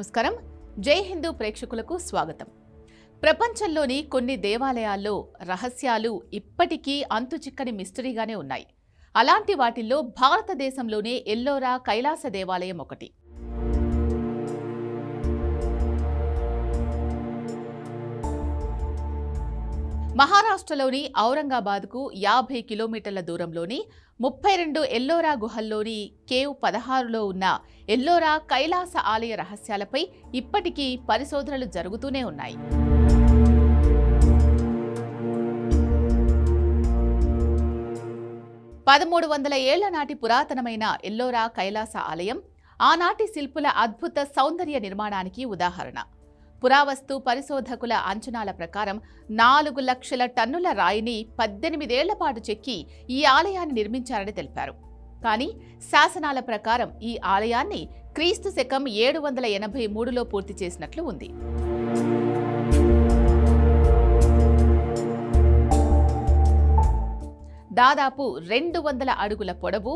నమస్కారం. జై హిందూ ప్రేక్షకులకు స్వాగతం. ప్రపంచంలోని కొన్ని దేవాలయాల్లో రహస్యాలు ఇప్పటికీ అంతుచిక్కని మిస్టరీగానే ఉన్నాయి. అలాంటి వాటిల్లో భారతదేశంలోనే ఎల్లోరా కైలాస దేవాలయం ఒకటి. మహారాష్ట్రలోని ఔరంగాబాద్కు యాభై కిలోమీటర్ల దూరంలోని ముప్పై రెండు ఎల్లోరా గుహల్లోని కేవ్ పదహారులో ఉన్న ఎల్లోరా కైలాస ఆలయ రహస్యాలపై ఇప్పటికీ పరిశోధనలు జరుగుతూనే ఉన్నాయి. పదమూడు వందల ఏళ్ళ నాటి పురాతనమైన ఎల్లోరా కైలాస ఆలయం ఆనాటి శిల్పుల అద్భుత సౌందర్య నిర్మాణానికి ఉదాహరణ. పురావస్తు పరిశోధకుల అంచనాల ప్రకారం నాలుగు లక్షల టన్నుల రాయిని పద్దెనిమిదేళ్ళ పాటు చెక్కి ఈ ఆలయాన్ని నిర్మించారని తెలిపారు. కానీ శాసనాల ప్రకారం ఈ ఆలయాన్ని క్రీస్తు శకం ఏడు వందల ఎనభై మూడులో పూర్తి చేసినట్లు ఉంది. దాదాపు రెండు వందల అడుగుల పొడవు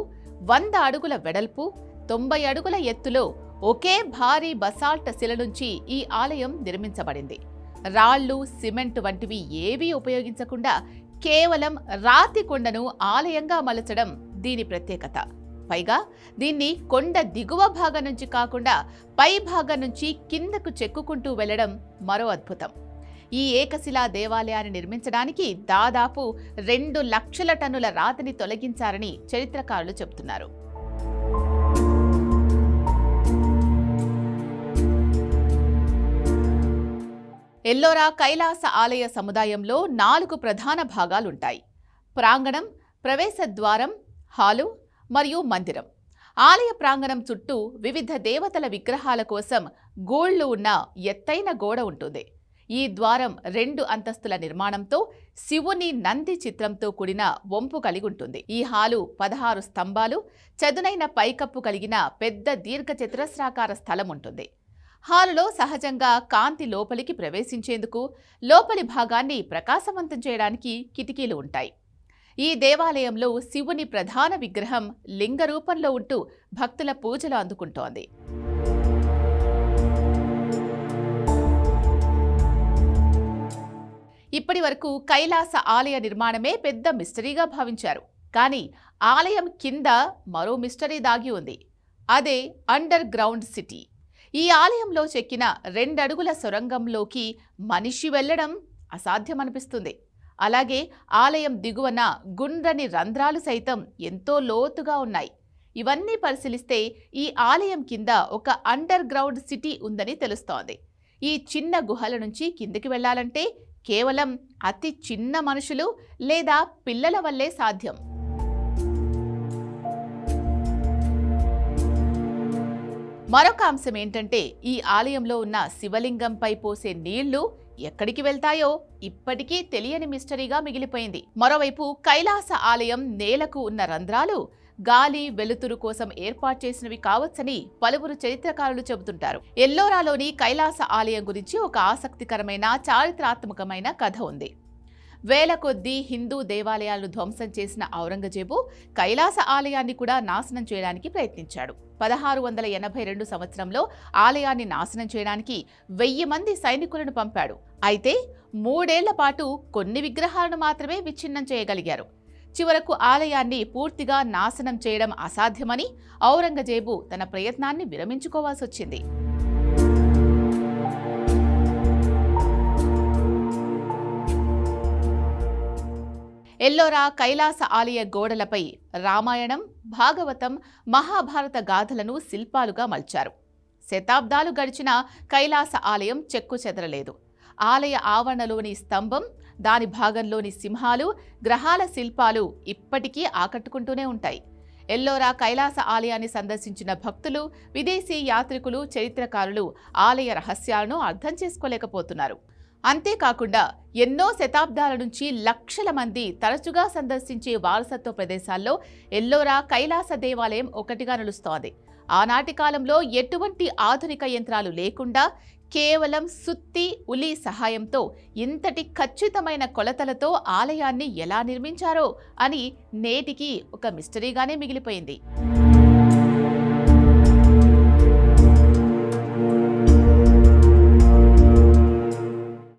వంద అడుగుల వెడల్పు తొంభై అడుగుల ఎత్తులో ఒకే భారీ బసాల్ట్ శిల నుంచి ఈ ఆలయం నిర్మించబడింది. రాళ్ళు సిమెంట్ వంటివి ఏవీ ఉపయోగించకుండా కేవలం రాతి కొండను ఆలయంగా మలచడం దీని ప్రత్యేకత. పైగా దీన్ని కొండ దిగువ భాగం నుంచి కాకుండా పై భాగం నుంచి కిందకు చెక్కుకుంటూ వెళ్ళడం మరో అద్భుతం. ఈ ఏకశిలా దేవాలయాన్ని నిర్మించడానికి దాదాపు రెండు లక్షల టన్నుల రాతిని తొలగించారని చరిత్రకారులు చెబుతున్నారు. ఎల్లోరా కైలాస ఆలయ సముదాయంలో నాలుగు ప్రధాన భాగాలుంటాయి. ప్రాంగణం ప్రవేశ ద్వారం హాలు మరియు మందిరం. ఆలయ ప్రాంగణం చుట్టూ వివిధ దేవతల విగ్రహాల కోసం గోళ్ళు ఉన్న ఎత్తైన గోడ ఉంటుంది. ఈ ద్వారం రెండు అంతస్తుల నిర్మాణంతో శివుని నంది చిత్రంతో కూడిన వంపు కలిగి ఉంటుంది. ఈ హాలు పదహారు స్తంభాలు చదునైన పైకప్పు కలిగిన పెద్ద దీర్ఘ చతురస్రాకార స్థలం ఉంటుంది. హాలులో సహజంగా కాంతి లోపలికి ప్రవేశించేందుకు లోపలి భాగాన్ని ప్రకాశవంతం చేయడానికి కిటికీలు ఉంటాయి. ఈ దేవాలయంలో శివుని ప్రధాన విగ్రహం లింగ రూపంలో ఉంటూ భక్తుల పూజలు అందుకుంటోంది. ఇప్పటి వరకు కైలాస ఆలయ నిర్మాణమే పెద్ద మిస్టరీగా భావించారు. కానీ ఆలయం కింద మరో మిస్టరీ దాగి ఉంది. అదే అండర్ గ్రౌండ్ సిటీ. ఈ ఆలయంలో చెక్కిన రెండడుగుల సొరంగంలోకి మనిషి వెళ్ళడం అసాధ్యమనిపిస్తుంది. అలాగే ఆలయం దిగువన గుండ్రని రంధ్రాలు సైతం ఎంతో లోతుగా ఉన్నాయి. ఇవన్నీ పరిశీలిస్తే ఈ ఆలయం కింద ఒక అండర్ గ్రౌండ్ సిటీ ఉందని తెలుస్తోంది. ఈ చిన్న గుహల నుంచి కిందికి వెళ్ళాలంటే కేవలం అతి చిన్న మనుషులు లేదా పిల్లల వల్లే సాధ్యం. మరొక అంశం ఏంటంటే ఈ ఆలయంలో ఉన్న శివలింగంపై పోసే నీళ్ళు ఎక్కడికి వెళ్తాయో ఇప్పటికీ తెలియని మిస్టరీగా మిగిలిపోయింది. మరోవైపు కైలాస ఆలయం నేలకు ఉన్న రంధ్రాలు గాలి వెలుతురు కోసం ఏర్పాటు చేసినవి కావచ్చని పలువురు చరిత్రకారులు చెబుతుంటారు. ఎల్లోరాలోని కైలాస ఆలయం గురించి ఒక ఆసక్తికరమైన చారిత్రాత్మకమైన కథ ఉంది. వేల కొద్దీ హిందూ దేవాలయాలను ధ్వంసం చేసిన ఔరంగజేబు కైలాస ఆలయాన్ని కూడా నాశనం చేయడానికి ప్రయత్నించాడు. పదహారు వందల ఎనభై రెండు సంవత్సరంలో ఆలయాన్ని నాశనం చేయడానికి వెయ్యి మంది సైనికులను పంపాడు. అయితే మూడేళ్ళ పాటు కొన్ని విగ్రహాలను మాత్రమే విచ్ఛిన్నం చేయగలిగారు. చివరకు ఆలయాన్ని పూర్తిగా నాశనం చేయడం అసాధ్యమని ఔరంగజేబు తన ప్రయత్నాన్ని విరమించుకోవాల్సి వచ్చింది ఎల్లోరా కైలాస ఆలయ గోడలపై రామాయణం భాగవతం మహాభారత గాథలను శిల్పాలుగా మల్చారు. శతాబ్దాలు గడిచిన కైలాస ఆలయం చెక్కు చెదరలేదు. ఆలయ ఆవరణలోని స్తంభం దాని భాగంలోని సింహాలు గ్రహాల శిల్పాలు ఇప్పటికీ ఆకట్టుకుంటూనే ఉంటాయి. ఎల్లోరా కైలాస ఆలయాన్ని సందర్శించిన భక్తులు విదేశీ యాత్రికులు చరిత్రకారులు ఆలయ రహస్యాలను అర్థం చేసుకోలేకపోతున్నారు. అంతేకాకుండా ఎన్నో శతాబ్దాల నుంచి లక్షల మంది తరచుగా సందర్శించే వారసత్వ ప్రదేశాల్లో ఎల్లోరా కైలాస దేవాలయం ఒకటిగా నిలుస్తోంది. ఆనాటి కాలంలో ఎటువంటి ఆధునిక యంత్రాలు లేకుండా కేవలం సుత్తి ఉలి సహాయంతో ఇంతటి ఖచ్చితమైన కొలతలతో ఆలయాన్ని ఎలా నిర్మించారో అని నేటికి ఒక మిస్టరీగానే మిగిలిపోయింది.